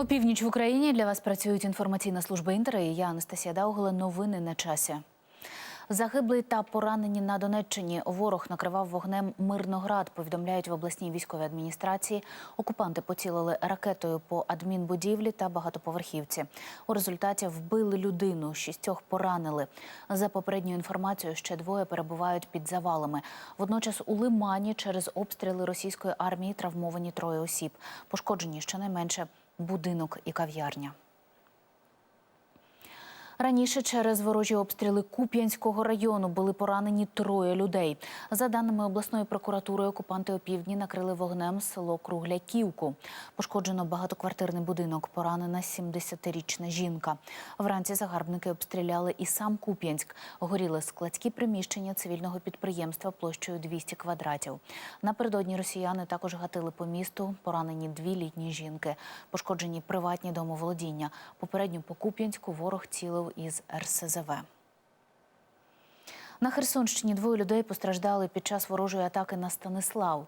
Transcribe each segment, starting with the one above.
Опівніч в Україні для вас працюють інформаційна служба Інтер і я Анастасія Даугла. Новини на часі. Загиблий та поранені на Донеччині. Ворог накривав вогнем Мирноград. Повідомляють в обласній військовій адміністрації. Окупанти поцілили ракетою по адмінбудівлі та багатоповерхівці. У результаті вбили людину, шістьох поранили. За попередньою інформацією, ще двоє перебувають під завалами. Водночас у Лимані через обстріли російської армії травмовані троє осіб. Пошкоджені щонайменше будинок і кав'ярня. Раніше через ворожі обстріли Куп'янського району були поранені троє людей. За даними обласної прокуратури, окупанти опівдні накрили вогнем село Кругляківку. Пошкоджено багатоквартирний будинок. Поранена 70-річна жінка. Вранці загарбники обстріляли і сам Куп'янськ. Горіли складські приміщення цивільного підприємства площею 200 квадратів. Напередодні росіяни також гатили по місту. Поранені дві літні жінки. Пошкоджені приватні домоволодіння. Попередньо по Куп'янську ворог цілив із РСЗВ. На Херсонщині двоє людей постраждали під час ворожої атаки на Станислав.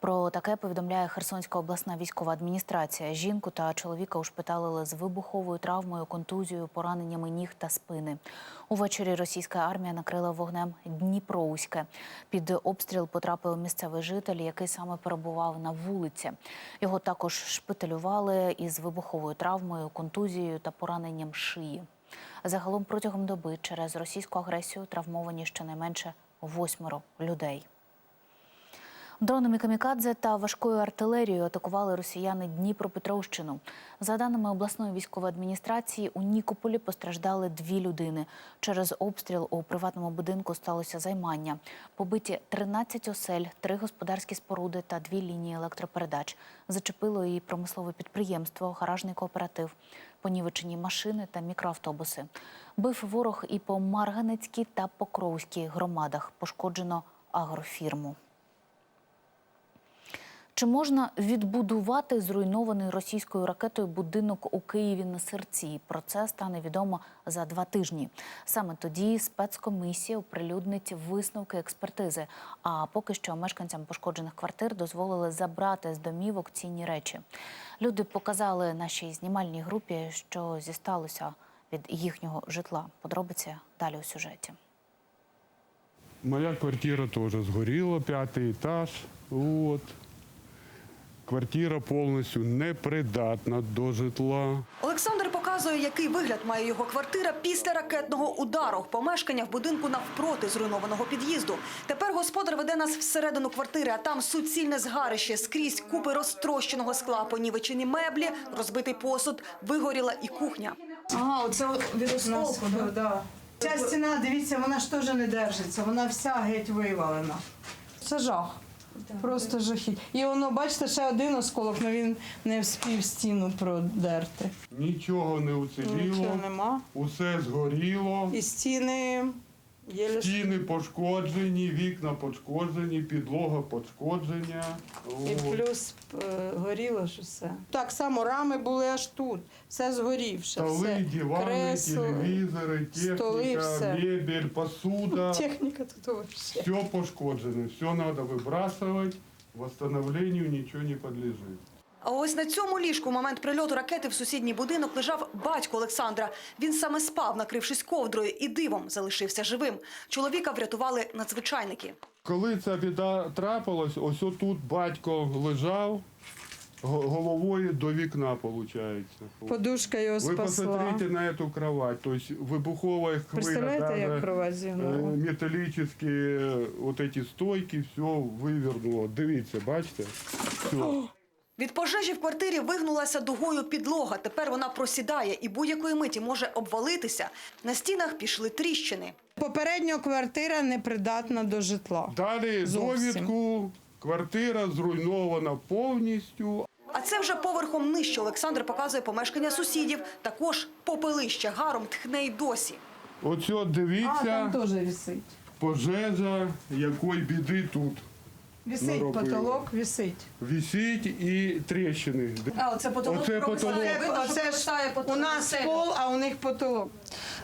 Про таке повідомляє Херсонська обласна військова адміністрація. Жінку та чоловіка ушпиталили з вибуховою травмою, контузією, пораненнями ніг та спини. Увечері російська армія накрила вогнем Дніпроуське. Під обстріл потрапив місцевий житель, який саме перебував на вулиці. Його також шпиталювали із вибуховою травмою, контузією та пораненням шиї. Загалом протягом доби через російську агресію травмовані щонайменше восьмеро людей. Дронами камікадзе та важкою артилерією атакували росіяни Дніпропетровщину. За даними обласної військової адміністрації, у Нікополі постраждали дві людини. Через обстріл у приватному будинку сталося займання. Побиті 13 осель, три господарські споруди та дві лінії електропередач. Зачепило і промислове підприємство, гаражний кооператив, понівечені машини та мікроавтобуси. Бив ворог і по Марганецькій та Покровській громадах. Пошкоджено агрофірму. Чи можна відбудувати зруйнований російською ракетою будинок у Києві на серці? Про це стане відомо за два тижні. Саме тоді спецкомісія оприлюднить висновки експертизи. А поки що мешканцям пошкоджених квартир дозволили забрати з домівок цінні речі. Люди показали нашій знімальній групі, що зісталося від їхнього житла. Подробиці далі у сюжеті. Моя квартира тоже сгорела, пятый этаж. Вот. Квартира повністю непридатна до житла. Олександр показує, який вигляд має його квартира після ракетного удару. Помешкання в будинку навпроти зруйнованого під'їзду. Тепер господар веде нас всередину квартири, а там суцільне згарище, скрізь купи розтрощеного скла, понівечені меблі, розбитий посуд, вигоріла і кухня. Ага, оце від осколку, да? да. Ця стіна, дивіться, вона ж теж не держиться, вона вся геть вивалена. Це жах. Просто жахіть. І воно, бачите, ще один осколок, але він не вспів стіну продерти. Нічого не уціліло, Нічого нема. усе згоріло. І стіни Стіни пошкоджені, вікна пошкоджені, підлога пошкодження. і плюс е, горіло ж усе. Так само рами були аж тут, все згорівше. Столи, все. дивани, Кресло, телевізори, столи, техніка, все. мебель, посуда. Техніка тут вообще. Все пошкоджено, все треба вибрасувати, восстановлению нічого не підлежить. А ось на цьому ліжку в момент прильоту ракети в сусідній будинок лежав батько Олександра. Він саме спав, накрившись ковдрою, і дивом залишився живим. Чоловіка врятували надзвичайники. Коли ця біда трапилась, ось отут батько лежав головою до вікна, виходить. Подушка його Ви спасла. посмотрите на эту кровать, то есть вибуховая хвиля, Представляєте, як кровать е, зігнула? е, вот стойки, все вивернуло. Дивіться, бачите? Все. Від пожежі в квартирі вигнулася дугою підлога. Тепер вона просідає і будь-якої миті може обвалитися. На стінах пішли тріщини. Попередньо квартира непридатна до житла. Далі Зовсім. довідку, квартира зруйнована повністю, А це вже поверхом нижче. Олександр показує помешкання сусідів. Також попелище гаром тхне й досі. Оце А, дивіться, там теж висить. пожежа, якої біди тут. Висить Наробили. потолок, висить. Висить і тріщини. А оце потолок Оце потолок. Видно, що Оце ж провисає потолок. у нас пол, а у них потолок.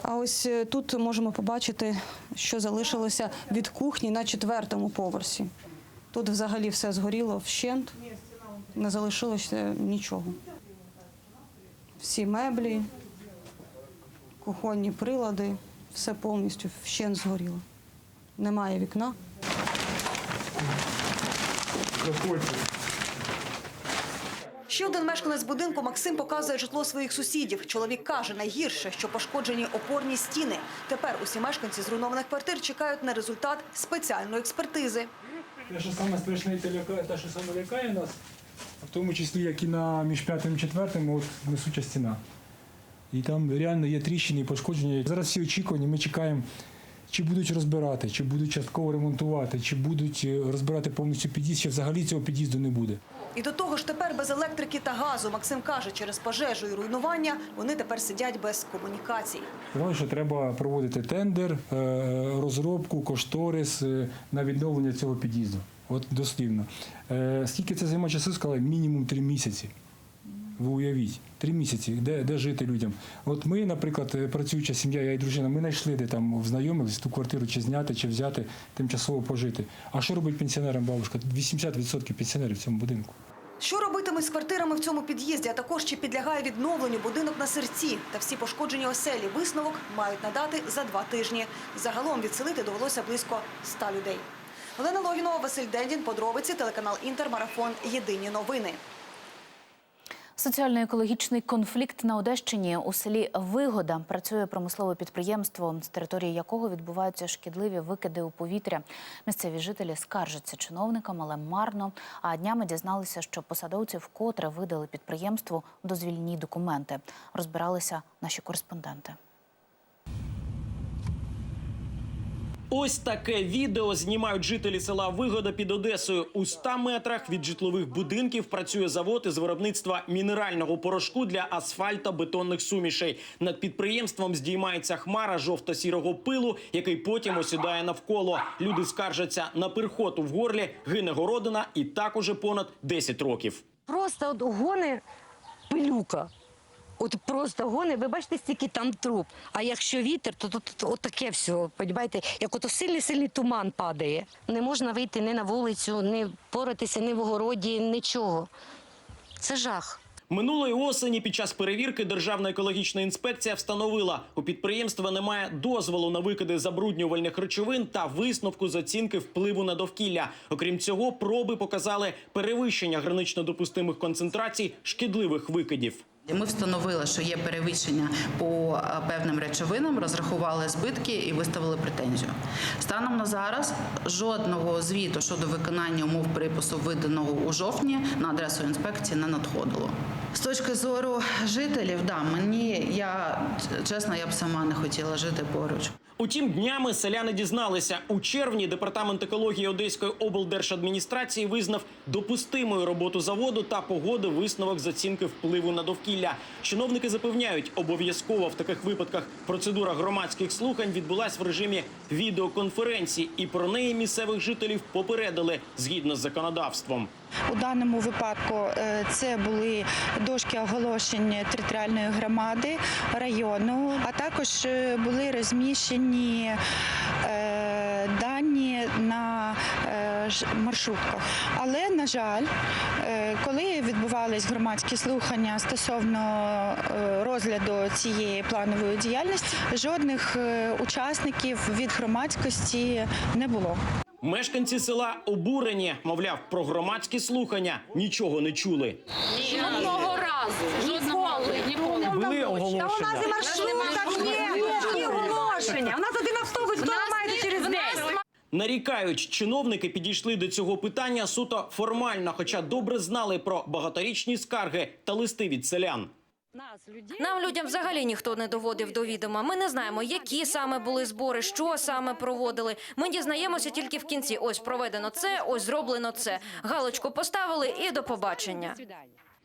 А ось е, тут можемо побачити, що залишилося від кухні на четвертому поверсі. Тут взагалі все згоріло вщент, не залишилося нічого. всі меблі, кухонні прилади, все повністю вщент згоріло. Немає вікна. Заходьте. Ще один мешканець будинку Максим показує житло своїх сусідів. Чоловік каже, найгірше, що пошкоджені опорні стіни. Тепер усі мешканці зруйнованих квартир чекають на результат спеціальної експертизи. Те, що саме страшне, те, ляка- те, що саме лякає нас, в тому числі, як і на між п'ятим і четвертим, от несуча стіна. І там реально є тріщини і пошкодження. Зараз всі очікування, ми чекаємо, чи будуть розбирати, чи будуть частково ремонтувати, чи будуть е, розбирати повністю під'їзд, чи взагалі цього під'їзду не буде. І до того ж тепер без електрики та газу. Максим каже, через пожежу і руйнування вони тепер сидять без комунікацій. Сказали, що треба проводити тендер, е, розробку, кошторис е, на відновлення цього під'їзду. От дослівно. Скільки це займе часу, сказали, мінімум три місяці. Ви уявіть, три місяці, де, де жити людям. От ми, наприклад, е, працююча сім'я, я і дружина, ми знайшли, де там знайомились ту квартиру чи зняти, чи взяти, тимчасово пожити. А що робить пенсіонерам бабушка? 80% пенсіонерів в цьому будинку. Що робитимуть з квартирами в цьому під'їзді, а також чи підлягає відновленню будинок на серці та всі пошкоджені оселі. Висновок мають надати за два тижні. Загалом відселити довелося близько ста людей. Олена Логінова, Василь Дендін, подробиці, телеканал Інтер, марафон. Єдині новини. Соціально-екологічний конфлікт на Одещині у селі Вигода працює промислове підприємство, з території якого відбуваються шкідливі викиди у повітря. Місцеві жителі скаржаться чиновникам, але марно. А днями дізналися, що посадовці вкотре видали підприємству дозвільні документи. Розбиралися наші кореспонденти. Ось таке відео знімають жителі села Вигода під Одесою. У 100 метрах від житлових будинків працює завод із виробництва мінерального порошку для асфальтобетонних сумішей. Над підприємством здіймається хмара жовто-сірого пилу, який потім осідає навколо. Люди скаржаться на перхоту в горлі, гине городина і так уже понад 10 років. Просто от гони пилюка. От просто гони, ви бачите, стільки там труб. А якщо вітер, то тут от таке все, понімаєте, як ото сильний сильний туман падає. Не можна вийти ні на вулицю, ні поратися, ні в огороді, нічого. Це жах. Минулої осені під час перевірки Державна екологічна інспекція встановила, у підприємства немає дозволу на викиди забруднювальних речовин та висновку з оцінки впливу на довкілля. Окрім цього, проби показали перевищення гранично допустимих концентрацій шкідливих викидів. Ми встановили, що є перевищення по е, певним речовинам, розрахували збитки і виставили претензію. Станом на зараз жодного звіту щодо виконання умов припису, виданого у жовтні, на адресу інспекції не надходило. З точки зору жителів, да, мені я чесно, я б сама не хотіла жити поруч. Утім, днями селяни дізналися у червні. Департамент екології Одеської облдержадміністрації визнав допустимою роботу заводу та погодив висновок з оцінки впливу на довкілля. Чиновники запевняють, обов'язково в таких випадках процедура громадських слухань відбулась в режимі відеоконференції, і про неї місцевих жителів попередили згідно з законодавством. У даному випадку е, це були дошки оголошень територіальної громади району, а також е, були розміщені е, дані на маршрутках. Але, на жаль, коли відбувались громадські слухання стосовно розгляду цієї планової діяльності, жодних учасників від громадськості не було. Мешканці села обурені, мовляв, про громадські слухання нічого не чули. Жодного разу. Жодного ніколи. Були оголошення. оголошення. У нас один автобус, хто має через день. Нарікають, чиновники підійшли до цього питання суто формально, хоча добре знали про багаторічні скарги та листи від селян. Нам людям взагалі ніхто не доводив до відома. Ми не знаємо, які саме були збори, що саме проводили. Ми дізнаємося тільки в кінці. Ось проведено це, ось зроблено це. Галочку поставили і до побачення.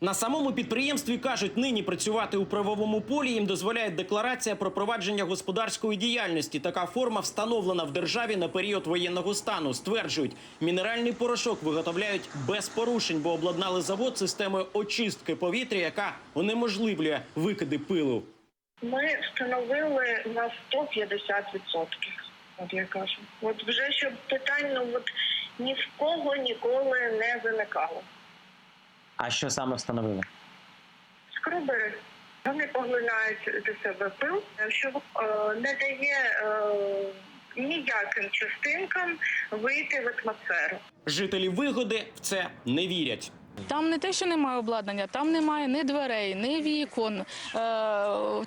На самому підприємстві кажуть, нині працювати у правовому полі їм дозволяє декларація про провадження господарської діяльності. Така форма встановлена в державі на період воєнного стану. Стверджують, мінеральний порошок виготовляють без порушень, бо обладнали завод системою очистки повітря, яка унеможливлює викиди пилу. Ми встановили на 150%, от я кажу. От вже щоб питань ну, от, ні в кого ніколи не виникало. А що саме встановили? Скрубери. Вони поглинають до себе пил, що е, не дає е, ніяким частинкам вийти в атмосферу. Жителі вигоди в це не вірять. Там не те, що немає обладнання, там немає ні дверей, ні вікон, е,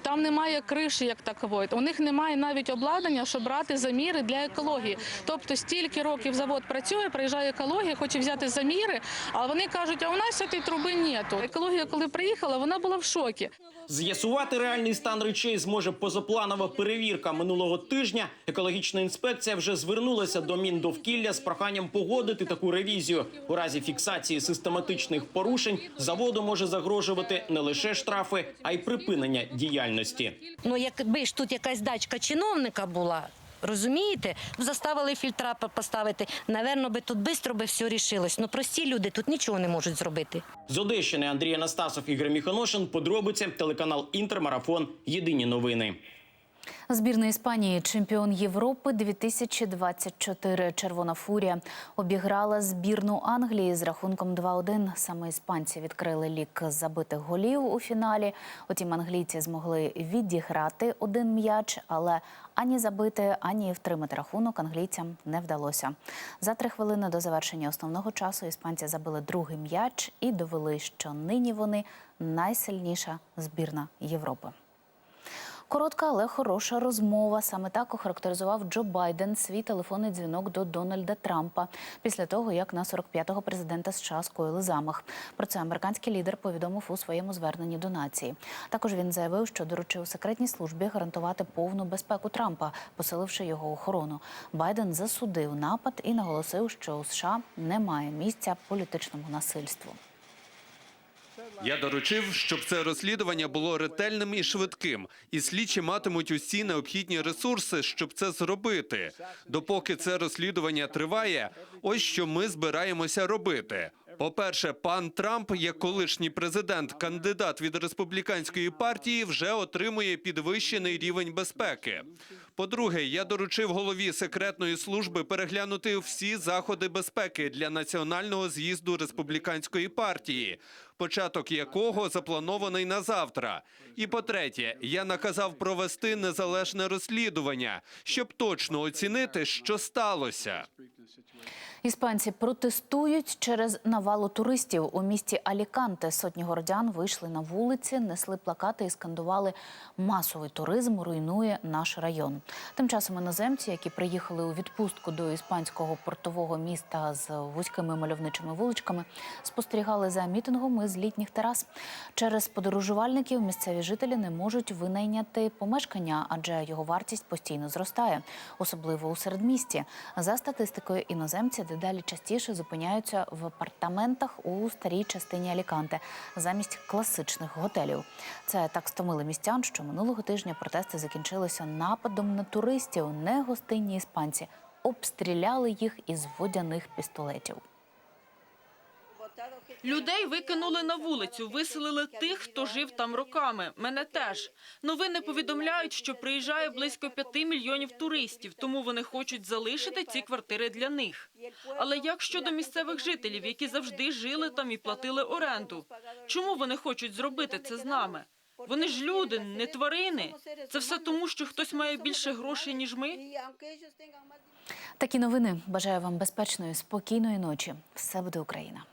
там немає криші як такової. У них немає навіть обладнання, щоб брати заміри для екології. Тобто стільки років завод працює, приїжджає екологія, хоче взяти заміри, а вони кажуть, а у нас цієї труби нету. Екологія, коли приїхала, вона була в шокі. З'ясувати реальний стан речей зможе позапланова перевірка. Минулого тижня екологічна інспекція вже звернулася до Міндовкілля з проханням погодити таку ревізію. У разі фіксації систематичних порушень заводу може загрожувати не лише штрафи, а й припинення діяльності. Ну, якби ж тут якась дачка чиновника була, розумієте, заставили фільтра поставити. Наверно, би тут швидко би все рішилось. Ну прості люди тут нічого не можуть зробити. З Одещини Андрій Анастасов, Ігор Міхоношин. Подробиці телеканал Інтермарафон. Єдині новини. Збірна Іспанії, чемпіон Європи 2024 Червона фурія обіграла збірну Англії з рахунком 2-1. Саме іспанці відкрили лік забитих голів у фіналі. Утім, англійці змогли відіграти один м'яч, але ані забити, ані втримати рахунок англійцям не вдалося. За три хвилини до завершення основного часу іспанці забили другий м'яч і довели, що нині вони найсильніша збірна Європи. Коротка, але хороша розмова. Саме так охарактеризував Джо Байден свій телефонний дзвінок до Дональда Трампа після того, як на 45-го президента США скоїли замах. Про це американський лідер повідомив у своєму зверненні до нації. Також він заявив, що доручив секретній службі гарантувати повну безпеку Трампа, посиливши його охорону. Байден засудив напад і наголосив, що у США немає місця політичному насильству. Я доручив, щоб це розслідування було ретельним і швидким, і слідчі матимуть усі необхідні ресурси, щоб це зробити. Допоки це розслідування триває, ось що ми збираємося робити. По-перше, пан Трамп, як колишній президент, кандидат від республіканської партії, вже отримує підвищений рівень безпеки. По-друге, я доручив голові секретної служби переглянути всі заходи безпеки для національного з'їзду республіканської партії, початок якого запланований на завтра. І по-третє, я наказав провести незалежне розслідування, щоб точно оцінити, що сталося. Іспанці протестують через навалу туристів у місті Аліканте. Сотні городян вийшли на вулиці, несли плакати і скандували масовий туризм руйнує наш район. Тим часом іноземці, які приїхали у відпустку до іспанського портового міста з вузькими мальовничими вуличками, спостерігали за мітингом із літніх терас. Через подорожувальників місцеві жителі не можуть винайняти помешкання, адже його вартість постійно зростає, особливо у середмісті. За статистикою іноземці дедалі частіше зупиняються в апартаментах у старій частині Аліканте замість класичних готелів. Це так стомили містян, що минулого тижня протести закінчилися нападом на туристів. Негостинні іспанці обстріляли їх із водяних пістолетів. Людей викинули на вулицю, виселили тих, хто жив там роками. Мене теж. Новини повідомляють, що приїжджає близько п'яти мільйонів туристів, тому вони хочуть залишити ці квартири для них. Але як щодо місцевих жителів, які завжди жили там і платили оренду? Чому вони хочуть зробити це з нами? Вони ж люди, не тварини. Це все тому, що хтось має більше грошей, ніж ми. Такі новини. Бажаю вам безпечної, спокійної ночі. Все буде Україна.